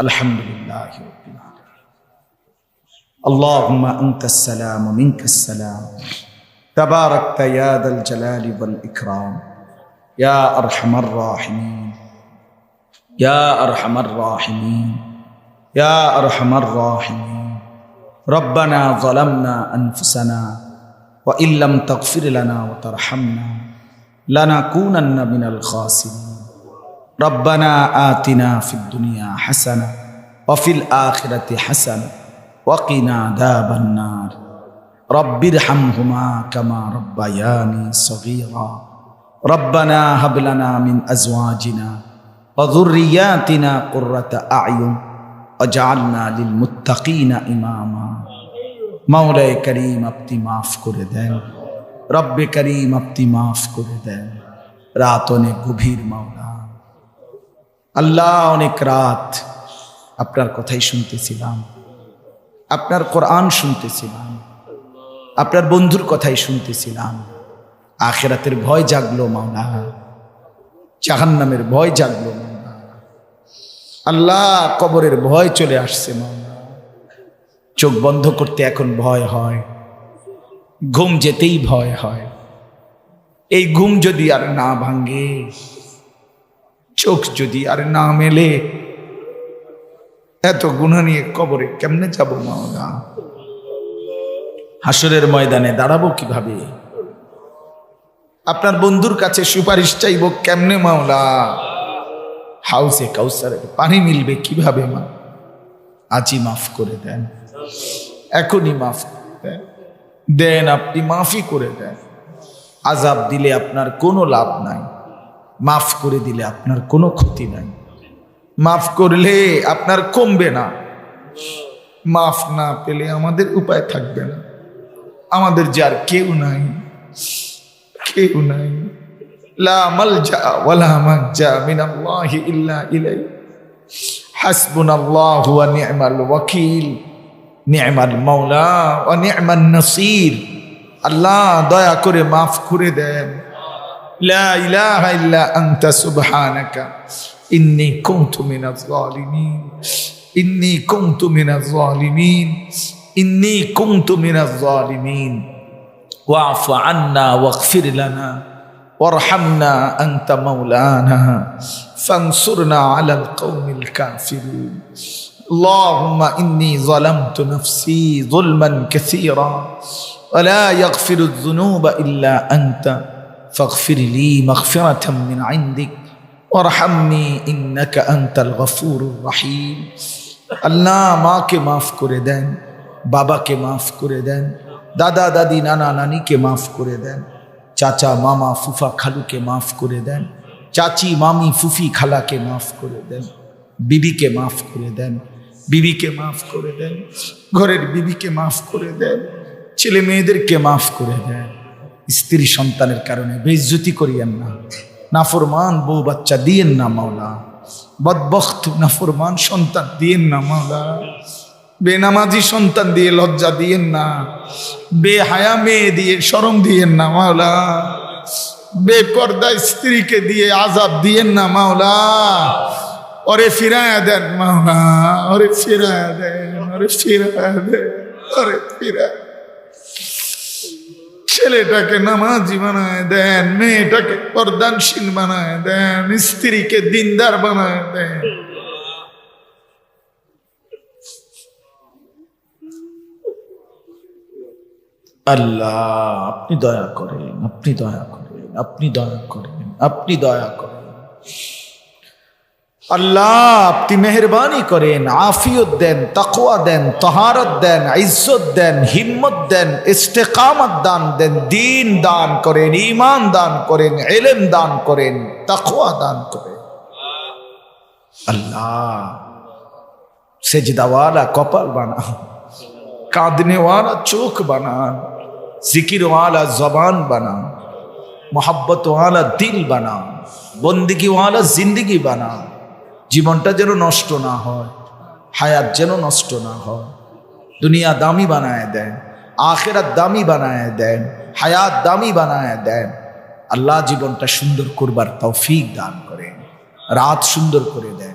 الحمد لله رب العالمين. اللهم أنت السلام ومنك السلام. تباركت يا ذا الجلال والإكرام. يا أرحم الراحمين. يا أرحم الراحمين. يا أرحم الراحمين. ربنا ظلمنا أنفسنا وإن لم تغفر لنا وترحمنا لنكونن من الخاسرين. ربنا آتنا في الدنيا حسنة وفي الآخرة حسنة وقنا عذاب النار رب ارحمهما كما ربياني صغيرا ربنا هب لنا من أزواجنا وذرياتنا قرة أعين وجعلنا للمتقين إماما মাওলায় করিম আপনি মাফ করে দেন রব্বে করিম আপনি মাফ করে দেন রাত অনেক গভীর মাওলা আল্লাহ অনেক রাত আপনার কথাই শুনতেছিলাম, আপনার কোরআন শুনতেছিলাম, আপনার বন্ধুর কথাই শুনতেছিলাম। আখেরাতের ভয় জাগলো মাওলা জাহান্নামের ভয় জাগলো মাওলা আল্লাহ কবরের ভয় চলে আসছে মাওলা চোখ বন্ধ করতে এখন ভয় হয়, ঘুম যেতেই ভয় হয়। এই ঘুম যদি আর না ভাঙ্গে চোখ যদি আর না মেলে, এত গুণা নিয়ে কবরে কেমনে যাব মাওলা হাসরের ময়দানে দাঁড়াবো কীভাবে? আপনার বন্ধুর কাছে সুপারিশ চাইব কেমনে মাওলা? হাউসে কাউসারের পানি মিলবে কীভাবে মা? আজই মাফ করে দেন, এখনই মাফ দেন। দেন আপনি মাফই করে দেন। আজাব দিলে আপনার কোনো লাভ নাই। মাফ করে দিলে আপনার কোনো ক্ষতি নাই। মাফ করলে আপনার কমবে না। মাফ না পেলে আমাদের উপায় থাকবে না। আমাদের যার কেউ নাই। কেউ নাই। আল্লাহ দয়া করে মাফ করে দেন। لا إله إلا أنت سبحانك. إني كنت من الظالمين. إني كنت من الظالمين. إني كنت من الظالمين. واعف عنا واغفر لنا. وارحمنا أنت مولانا. فانصرنا على القوم الكافرين. اللهم إني ظلمت نفسي ظلما كثيرا. ولا يغفر الذنوب إلا أنت. ফিরিলি মখফিরাতামিন আইন্দিক ওরহামনি ইন্নাকা আন্তাল গফুর রাহিম আল্লাহ মাকে মাফ করে দেন, বাবাকে মাফ করে দেন, দাদা, দাদি, নানা, নানিকে মাফ করে দেন, চাচা, মামা, ফুফা, খালুকে মাফ করে দেন, চাচি, মামি, ফুফি, খালাকে মাফ করে দেন, বিবিকে মাফ করে দেন, বিবিকে মাফ করে দেন, ঘরের বিবিকে মাফ করে দেন, ছেলে মেয়েদেরকে মাফ করে দেন। স্ত্রী সন্তানের কারণে বেজ্জতি করিয়েন না। নাফরমান বউ বাচ্চা দিয়েন না মাওলা। বদবখ্ত নাফরমান সন্তান দিয়েন না মাওলা। বেনামাজি সন্তান দিয়ে লজ্জা দিয়েন না। বেহায়া মেয়ে দিয়ে শরম দিয়েন না মাওলা। বেপর্দা স্ত্রীকে দিয়ে আজাব দিয়েন না মাওলা। ওরে ফিরায়া দেন মাওলা, ওরে ফিরায়া দেন, ওরে ফিরায়া দেন, ওরে ফিরা ছেলেটাকে নামাজি বানায় দেন, মেয়েটাকে পর্দানশীল বানায় দেন, স্ত্রীকে দিনদার বানায় দেন। আল্লাহ, আপনি দয়া করেন, আপনি দয়া করেন, আপনি দয়া করেন, আপনি দয়া করেন। আল্লাহ, আপনি মেহরবানি করেন, আফিয়ত দেন তাকোয়া দেন, তহারত দেন, ইজ্জত দেন, হিম্মত দেন, ইস্তেকামত দান দেন, দিন দান করেন ইমান দান করেন এলেম দান করেন তাকোয়া দান করেন। আল্লাহ, সেজদাওয়ালা কপাল বানান, কাঁদনেওয়ালা চোখ বানান, জিকিরওয়ালা জবান বানান, মোহাব্বতওয়ালা দিল বানান, বন্দিগিওয়ালা জিন্দগি বানান। জীবনটা যেন নষ্ট না হয়, হায়াত যেন নষ্ট না হয়। দুনিয়া দামি বানায় দেন, আখেরাত দামি বানায় দেন, হায়াত দামি বানায় দেন। আল্লাহ জীবনটা সুন্দর করবার তৌফিক দান করেন, রাত সুন্দর করে দেন,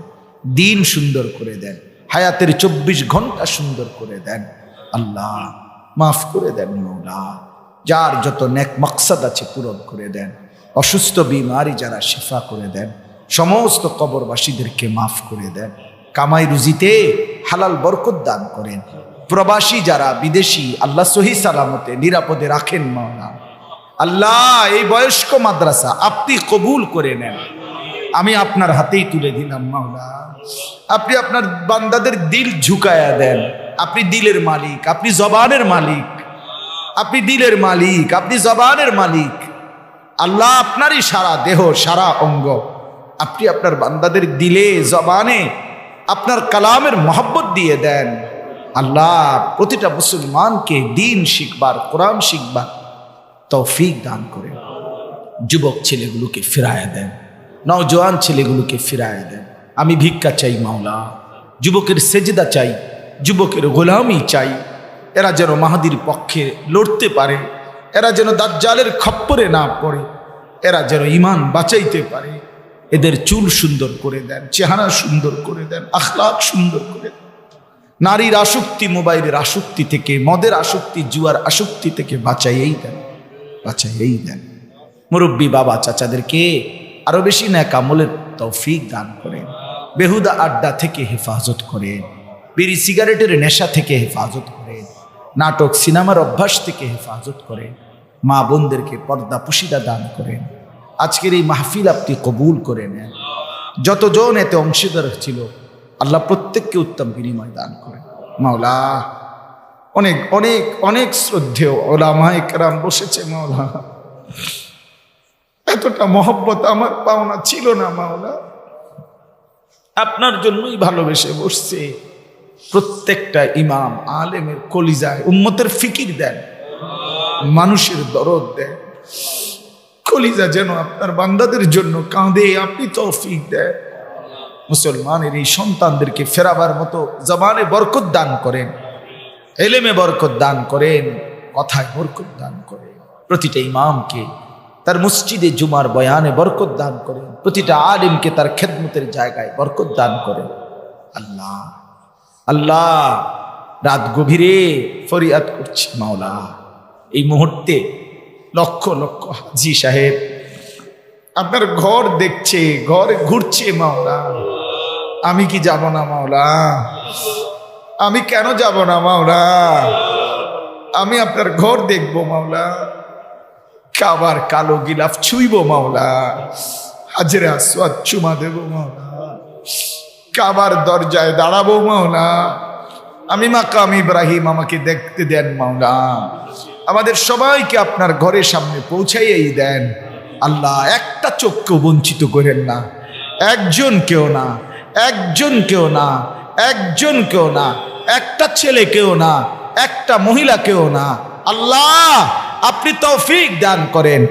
দিন সুন্দর করে দেন, হায়াতের চব্বিশ ঘণ্টা সুন্দর করে দেন। আল্লাহ মাফ করে দেন মৌলা, যার যত নেক মকসাদ আছে পূরণ করে দেন। অসুস্থ, বিমারি যারা শিফা করে দেন সমস্ত কবরবাসীদেরকে মাফ করে দেন। কামাই রুজিতে হালাল বরকত দান করেন। প্রবাসী যারা বিদেশি, আল্লাহ সহি সালামতে নিরাপদে রাখেন মাওলা আল্লাহ, এই বয়স্ক মাদ্রাসা আপনি কবুল করে নেন। আমি আপনার হাতেই তুলে দিলাম মাওলা আপনি আপনার বান্দাদের দিল ঝুকায়া দেন। আপনি দিলের মালিক, আপনি জবানের মালিক। আপনি দিলের মালিক, আপনি জবানের মালিক। আল্লাহ আপনারই সারা দেহ, সারা অঙ্গ। আপনি আপনার বান্দাদের দিলে, জবানে আপনার কালামের মহব্বত দিয়ে দেন। আল্লাহ প্রতিটা মুসলমানকে দিন শিখবার, কোরআন শিখবার তৌফিক দান করে যুবক ছেলেগুলোকে ফিরায় দেন, নওজোয়ান ছেলেগুলোকে ফিরায় দেন। আমি ভিক্ষা চাই মাওলা, যুবকের সেজদা চাই, যুবকের গোলামি চাই। এরা যেন মাহাদির পক্ষে লড়তে পারে, এরা যেন দাজ্জালের খপ্পরে না পড়ে, এরা যেন ইমান বাঁচাইতে পারে। এদের চুল সুন্দর করে দেন, চেহারা সুন্দর করে দেন আখলাক সুন্দর করে দেন। নারীর আসক্তি মোবাইলের আসক্তি থেকে, মদের আসক্তি, জুয়ার আসক্তি থেকে বাঁচাইয়েই দেন বাঁচাইয়েই দেন। মুরব্বী বাবা চাচাদেরকে আরও বেশি ন্যাক আমলের তৌফিক দান করেন, বেহুদা আড্ডা থেকে হেফাজত করেন, বিড়ি সিগারেটের নেশা থেকে হেফাজত করেন, নাটক, সিনেমার অভ্যাস থেকে হেফাজত করেন, মা বোনদেরকে পর্দা পুশিদা দান করেন। আজকের এই মাহফিল আপনি কবুল করে নেন। যতজন এতে অংশীদার ছিল, আল্লাহ প্রত্যেককে উত্তম বিনিময় দান করেন। মাওলা, অনেক অনেক অনেক শ্রদ্ধেয় ওলামা একরাম বসেছে, মাওলা। এতটা মহব্বত আমার পাওনা ছিল না, মাওলা। আপনার জন্যই ভালোবেসে বসছে। প্রত্যেকটা ইমাম আলেমের কলিজায় উম্মতের ফিকির দেন, মানুষের দরদ দেন। কলিজা যেন আপনার বান্দাদের জন্য কাঁদে। আপনি তৌফিক দেন। মুসলমানের এই সন্তানদেরকে ফেরাবার মতো জবানে বরকত দান করেন। এলেমে বরকত দান করেন। কথায় বরকত দান করেন। প্রতিটা ইমামকে তার মসজিদে জুমার বয়ানে বরকত দান করেন। প্রতিটা আলিমকে তার খেদমতের জায়গায় বরকত দান করেন। আল্লাহ আল্লাহ, রাত গভীরে ফরিয়াদ করছি মাওলা। এই মুহূর্তে লক্ষ লক্ষ। হাজি সাহেব। আপনার ঘর দেখছে, ঘর ঘুরছে মাওলা। আমি কি যাব না মাওলা? আমি কেন যাব না মাওলা? আমি আপনার ঘর দেখব মাওলা। কাবার কালো গিলাফ ছুইব মাওলা। হাজরা সোয়াদ চুমা দেব মাওলা। কাবার দরজায় দাঁড়াবো মাওলা। আমি মাকাম ইব্রাহিম, আমাকে দেখতে দেন মাওলা। আমাদের সবাইকে আপনার ঘরের সামনে পৌঁছাইয়েই দেন। আল্লাহ, একটা চোখকেও বঞ্চিত করেন না। একজন কেউ না, একজন কেউ না, একজন কেউ না, একটা ছেলে কেউ না, একটা মহিলা কেউ না। আল্লাহ, আপনি তৌফিক দান করেন।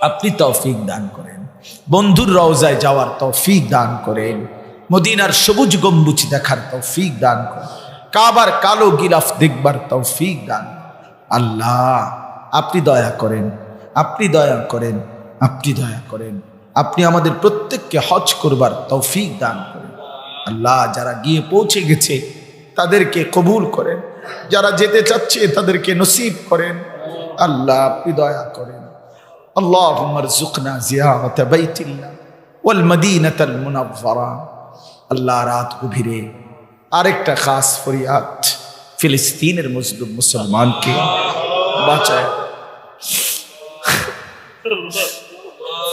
আপনি তৌফিক দান করেন। বন্ধুর রওজায় যাওয়ার তৌফিক দান করেন। মদিনার সবুজ গম্বুজ দেখার তৌফিক দান করেন কাবার কালো গিলাফ দেখবার তৌফিক দান আল্লাহ আপনি দয়া করেন আপনি দয়া করেন আপনি দয়া করেন আপনি আমাদের প্রত্যেককে হজ করবার তৌফিক দান করেন আল্লাহ যারা গিয়ে পৌঁছে গেছে তাদেরকে কবুল করেন যারা যেতে চাচ্ছে তাদেরকে নসিব করেন আল্লাহ আপনি দয়া করেন اللهم ارزقنا زيارة بيت الله والمدينة المنورة আল্লাহ রাত গভীরে আরেকটা খাস ফরিয়াদ ফিলিস্তিনের মজলুম মুসলমানকে বাঁচায়।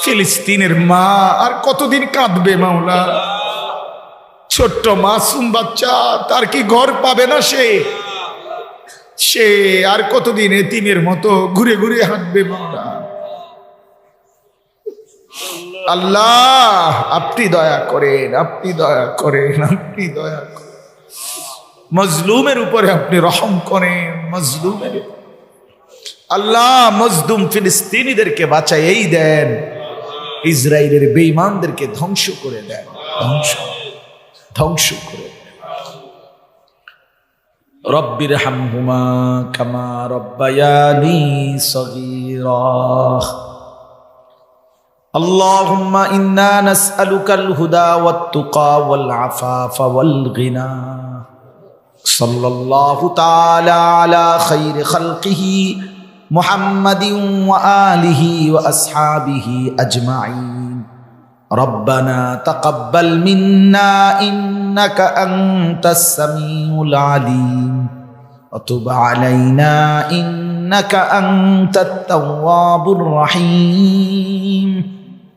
ফিলিস্তিনের মা আর কতদিন কাঁদবে মাওলা? ছোট্ট মাসুম বাচ্চা, তার কি ঘর পাবে না সে? সে আর কতদিন এতিমের মতো ঘুরে ঘুরে হাঁটবে মাওলা? আল্লাহ, আপনি দয়া করেন, আপনি দয়া করেন, আপনি দয়া করেন। মজলুমের উপরে আপনি রহম করেন, মজলুমের আল্লাহ মজদুম ফিলিস্তিনিদেরকে বাঁচাই দেন ইসরায়েলের বেঈমানদেরকে ধ্বংস করে দেন, ধ্বংস ধ্বংস করে। রব্বির হামহুমা কামা রব্বায়ানি সগীরা। اللهم انا نسالك الهدى والتقى والعفاف والغنى صلى الله تعالى على خير خلقه محمد واله واصحابه اجمعين ربنا تقبل منا انك انت السميع العليم وتب علينا انك انت التواب الرحيم